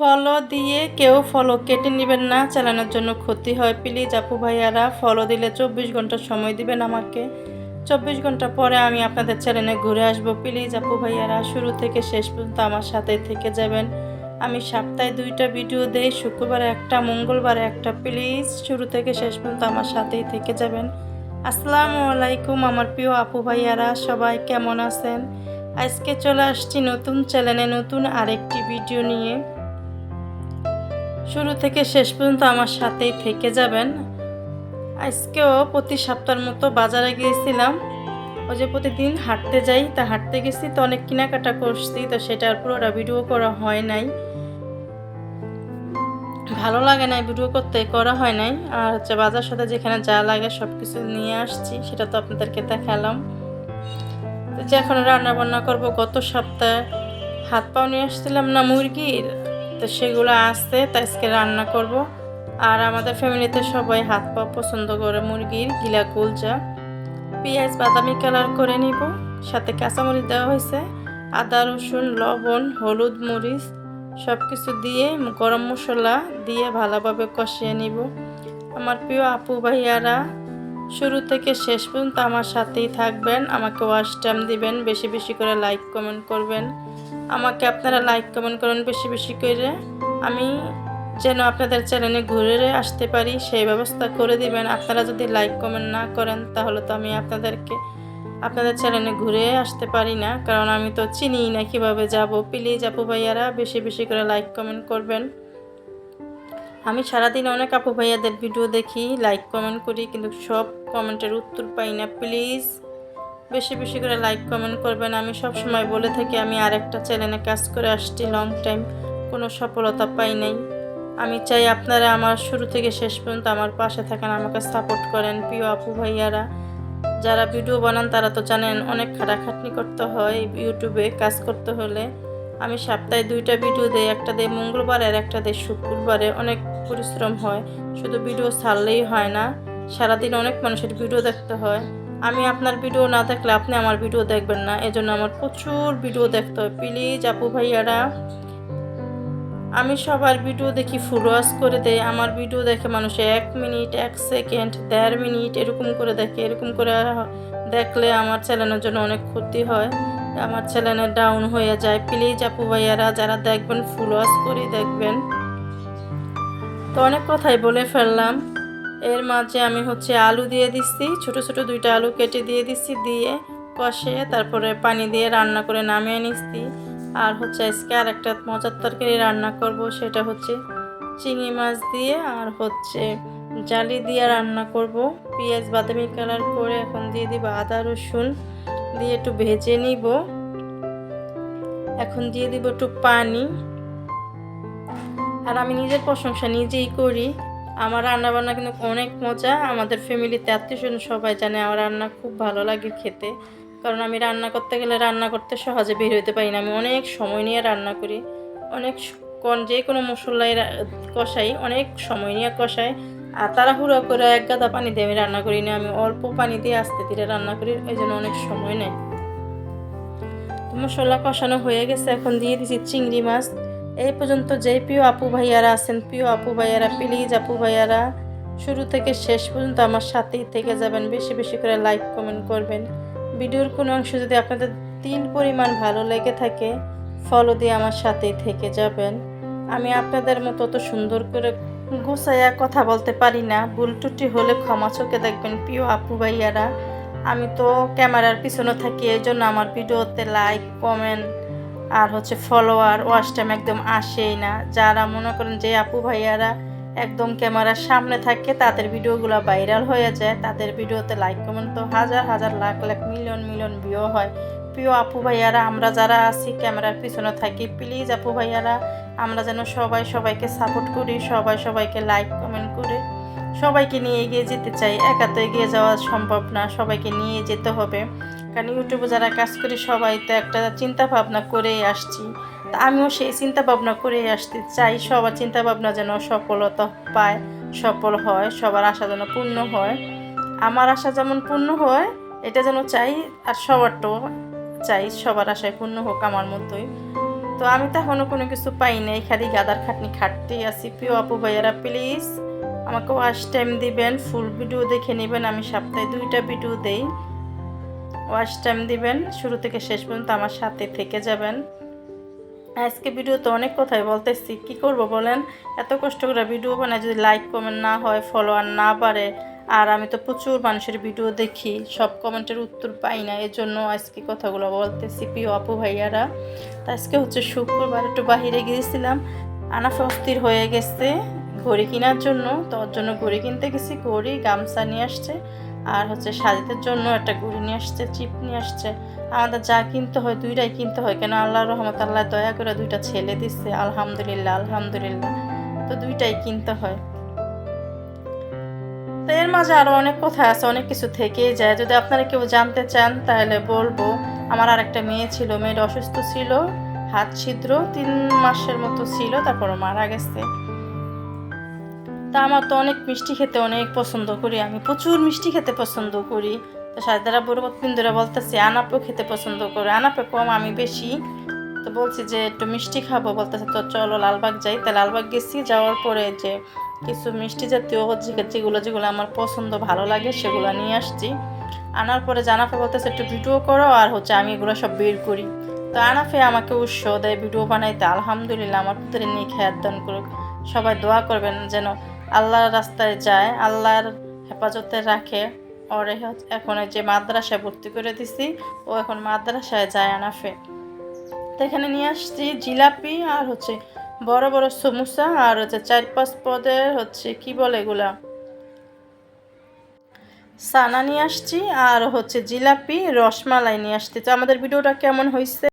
Follow দিয়ে কেউ follow কেটে নেবেন না, চালানোর জন্য ক্ষতি হয়। প্লিজ আপু ভাইয়ারা ফলো দিলে চব্বিশ ঘণ্টা সময় দিবেন আমাকে। চব্বিশ ঘণ্টা পরে আমি আপনাদের চ্যানেলে ঘুরে আসব। প্লিজ আপু ভাইয়ারা, শুরু থেকে শেষ পর্যন্ত আমার সাথে থেকে যাবেন। আমি সপ্তাহে দুইটা ভিডিও দেই, শুক্রবারে একটা, মঙ্গলবারে একটা। প্লিজ শুরু থেকে শেষ পর্যন্ত আমার সাথেই থেকে যাবেন। আসসালামু আলাইকুম আমার প্রিয় আপু ভাইয়ারা, সবাই কেমন আছেন? আজকে চলে আসছি নতুন চ্যানেলে নতুন আরেকটি ভিডিও নিয়ে। শুরু থেকে শেষ পর্যন্ত আমার সাথেই থেকে যাবেন। আজকেও প্রতি সপ্তাহের মতো বাজারে গিয়েছিলাম। ওই যে প্রতিদিন হাঁটতে যাই, তা হাঁটতে গেছি, তো অনেক কেনাকাটা করছি, তো সেটার পুরোটা ভিডিও করা হয় নাই। ভালো লাগে নাই ভিডিও করতে, করা হয় নাই। আর হচ্ছে বাজার সাথে যেখানে যা লাগে সব কিছু নিয়ে আসছি, সেটা তো আপনাদেরকে দেখালাম। তো যে এখন রান্না বান্না করব, গত সপ্তাহে হাত পাও নিয়ে আসছিলাম না মুরগির। তো সেগুলো আসছে তো আজকে রান্না করব। আর আমাদের ফ্যামিলিতে সবাই হাত পা পছন্দ করে মুরগির গিলা কুলচা পেঁয়াজ, বাদামি কালার করে নিব। সাথে কাঁচামরিচ দেওয়া হয়েছে। আদা, রসুন, লবণ, হলুদ মরিচ সব কিছু দিয়ে গরম মশলা দিয়ে ভালোভাবে কষিয়ে নিব। আমার প্রিয় আপু ভাইয়ারা, শুরু থেকে শেষ পর্যন্ত আমার সাথেই থাকবেন। আমাকে ওয়াশ টাইম দিবেন। বেশি বেশি করে লাইক কমেন্ট করবেন। আমাকে আপনারা লাইক কমেন্ট করুন বেশি বেশি করে। আমি যেন আপনাদের চ্যানেলে ঘুরে আসতে পারি, সেই ব্যবস্থা করে দিবেন। আপনারা যদি লাইক কমেন্ট না করেন, তাহলে তো আমি আপনাদেরকে, আপনাদের চ্যানেলে ঘুরে আসতে পারি না। কারণ আমি তো চিনি না কীভাবে যাব। প্লিজ আপু ভাইয়ারা, বেশি বেশি করে লাইক কমেন্ট করবেন। আমি সারাদিন অনেক আপু ভাইয়াদের ভিডিও দেখি লাইক কমেন্ট করি, কিন্তু সব কমেন্টের উত্তর পাই না। প্লিজ বেশি বেশি করে লাইক, কমেন্ট করবেন। আমি সব সময় বলে থাকি, আমি আরেকটা চ্যানেলে কাজ করে আসছি লং টাইম কোনো সফলতা পাই নাই। আমি চাই আপনারা আমার শুরু থেকে শেষ পর্যন্ত আমার পাশে থাকেন, আমাকে সাপোর্ট করেন। প্রিয় আপু, ভাইয়ারা, যারা ভিডিও বানান, তারা তো জানেন অনেক খাটাখাটনি করতে হয় ইউটিউবে কাজ করতে হলে। আমি সপ্তাহে দুইটা ভিডিও দেই, একটা দেই মঙ্গলবার আর একটা দেই শুক্রবারে। অনেক পরিশ্রম হয়, শুধু ভিডিও ছাড়লেই হয় না, সারাদিন অনেক মানুষের ভিডিও দেখতে হয়। আমি আপনার ভিডিও না দেখলে আপনি আমার ভিডিও দেখবেন না। এজন্য আমার প্রচুর ভিডিও দেখতে হয়। প্লিজ, আপু ভাইয়ারা, আমি সবার ভিডিও দেখি ফুল ওয়াশ করে দেয় আমার ভিডিও দেখে মানুষে এক মিনিট, এক সেকেন্ড দেড় মিনিট এরকম করে দেখে। এরকম করে দেখলে আমার চ্যানেলের জন্য অনেক ক্ষতি হয়। আমার চ্যানেলের ডাউন হয়ে যায়। প্লিজ, আপু ভাইয়ারা, যারা দেখবেন ফুল ওয়াশ করে দেখবেন। তো অনেক কথাই বলে ফেললাম। এর মাঝে আমি হচ্ছে আলু দিয়ে দিচ্ছি, ছোট ছোট দুইটা আলু কেটে দিয়ে দিচ্ছি, দিয়ে কষে তারপরে পানি দিয়ে রান্না করে নামিয়ে নিচ্ছি। আর হচ্ছে আজকে আর একটা মজার তরকারি রান্না করব, সেটা হচ্ছে চিংড়ি মাছ দিয়ে আর হচ্ছে জালি দিয়ে রান্না করব। পেঁয়াজ, বাদামি কালার করে এখন দিয়ে দিব আদা, রসুন দিয়ে একটু ভেজে নিব। এখন দিয়ে দিব একটু পানি। আর আমি নিজের প্রশংসা নিজেই করি। আমার রান্না বান্না কিন্তু অনেক মজা। আমাদের ফ্যামিলিতে আত্মীয় সবাই জানে আমার রান্না খুব ভালো লাগে খেতে। কারণ আমি রান্না করতে গেলে রান্না করতে সহজে বের হইতে পারি না। আমি অনেক সময় নিয়ে রান্না করি। অনেক কোন যে কোনো মশলাই কষাই, অনেক সময় নিয়ে কষাই। আর তাড়াহুড়ো করে এক গাদা পানি দিয়ে আমি রান্না করি না। আমি অল্প পানি দিয়ে আস্তে ধীরে রান্না করি এই জন্য অনেক সময় নেয়। মশলা কষানো হয়ে গেছে। এখন দিয়ে দিচ্ছি চিংড়ি মাছ। এই পর্যন্ত যেই প্রিয় আপু ভাইয়ারা আছেন, প্রিয় আপু ভাইয়ারা প্লিজ আপু ভাইয়ারা, শুরু থেকে শেষ পর্যন্ত আমার সাথেই থেকে যাবেন। বেশি বেশি করে লাইক কমেন্ট করবেন। ভিডিওর কোনো অংশ যদি আপনাদের তিন পরিমাণ ভালো লেগে থাকে ফলো দিয়ে আমার সাথেই থেকে যাবেন। আমি আপনাদের মতো অত সুন্দর করে গুছাইয়া কথা বলতে পারি না। ভুল ত্রুটি হলে ক্ষমা চোখে দেখবেন, প্রিয় আপু ভাইয়ারা। আমি তো ক্যামেরার পিছনে থাকি এই জন্য আমার ভিডিওতে লাইক কমেন্ট আর হচ্ছে ফলোয়ার ওয়াচ টাইম একদম আসেই না। যারা মনে করেন যে আপু ভাইয়ারা একদম ক্যামেরার সামনে থাকে, তাদের ভিডিওগুলো ভাইরাল হয়ে যায়। তাদের ভিডিওতে লাইক কমেন্ট তো হাজার হাজার, lakh lakh million million view হয়। প্রিয় আপু ভাইয়ারা, আমরা যারা আছি ক্যামেরার পিছনে থাকি প্লিজ আপু ভাইয়ারা, আমরা যেন সবাই সবাইকে সাপোর্ট করি, সবাই সবাইকে লাইক কমেন্ট করে। সবাইকে নিয়ে এগিয়ে যেতে চাই। একা তো এগিয়ে যাওয়া সম্ভব না। সবাইকে নিয়ে যেতে হবে। কারণ ইউটিউবে যারা কাজ করি সবাই তো একটা চিন্তা ভাবনা করেই আসছি। তা আমিও সেই চিন্তা ভাবনা করে আসতে চাই, সবার চিন্তা ভাবনা যেন সফলতা পায়, সফল হয়, সবার আশা যেন পূর্ণ হয়। আমার আশা যেমন পূর্ণ হয়, এটা যেন চাই আর সবারটাও চাই, সবার আশায় পূর্ণ হোক আমার মতোই। তো আমি তো এখনও কোনো কিছু পাই নাই, খালি গাদার খাটনি খাটতেই আছি। প্রিয় আপু ভাইয়ারা প্লিজ আমাকে ওয়াশ টাইম দিবেন ফুল ভিডিও দেখে নেবেন। আমি সপ্তাহে দুইটা ভিডিও দেই। ওয়াশ টাইম দিবেন, শুরু থেকে শেষ পর্যন্ত আমার সাথে থেকে যাবেন। আজকে ভিডিওতে অনেক কথাই বলতেছি, কি করব বলেন? এত কষ্ট করে ভিডিও বানায় যদি লাইক কমেন্ট না হয় ফলোয়ার না বাড়ে, আর আমি তো প্রচুর মানুষের ভিডিও দেখি, সব কমেন্টের উত্তর পাই না এর জন্য আজকে কথাগুলো বলতেছি প্রিয় আপু ভাইয়ারা। তা আজকে হচ্ছে শুক্রবার, একটু বাহিরে গিয়েছিলাম, আনাফে অস্থির হয়ে গেছে ঘড়ি কেনার জন্য, তো ওর জন্য ঘড়ি কিনতে গেছি, ঘড়ি, গামছা নিয়ে আসছে। আর হচ্ছে সাজিদের জন্য একটা ঘড়ি নিয়ে আসছে, চিপ নিয়ে আসছে। আমাদের যা কিনতে হয়, দুইটাই কিনতে হয়। কেন আল্লাহর রহমত আল্লাহ দয়া করে দুইটা ছেলে দিচ্ছে আলহামদুলিল্লাহ আলহামদুলিল্লাহ। তো দুইটাই কিনতে হয়। তো এর মাঝে আরও অনেক কথা আছে, অনেক কিছু থেকেই যায়। যদি আপনারা কেউ জানতে চান, তাহলে বলব, আমার আর একটা মেয়ে ছিল, মেয়েটা অসুস্থ ছিল, হাত ছিদ্র, তিন মাসের মতো ছিল তারপর মারা গেছে। তা আমার তো অনেক মিষ্টি খেতে অনেক পছন্দ করি। আমি প্রচুর মিষ্টি খেতে পছন্দ করি। তো সাদারা বড় বিন্দুরা বলতেছে, আনাপও খেতে পছন্দ করে। আনাপে কম, আমি বেশি। তো বলছি যে, একটু মিষ্টি খাব। বলতেছে, তো চলো লালবাগ যাই। তা লালবাগ গেছি, যাওয়ার পরে যে কিছু মিষ্টি জাতীয় যে- যেগুলো যেগুলো আমার পছন্দ, ভালো লাগে, সেগুলো নিয়ে আসছি। আনার পরে জানাফে বলতেছে, একটু ভিডিও করো আর হচ্ছে আমি এগুলো সব বের করি। তো আনাফে আমাকে উৎসাহ দেয়, ভিডিও বানাইতে। আলহামদুলিল্লাহ, আমার পুত্রের নিয়ে খেয়ার দান করুক। সবাই দোয়া করবেন যেন আল্লাহর রাস্তায় যায়, আল্লাহর হেফাজতে রাখে। ওর এখন যে মাদ্রাসায় ভর্তি করে দিছি, ও এখন মাদ্রাসায় যায় আনাফে। তো এখানে নিয়ে আসছি জিলাপি আর হচ্ছে বড় বড় সমুসা আর হচ্ছে চার পাঁচ পদের হচ্ছে কি বলে এগুলা? সানা নিয়ে আসছি আর হচ্ছে জিলাপি, রসমালাই নিয়ে আসছি। তো আমাদের ভিডিওটা কেমন হয়েছে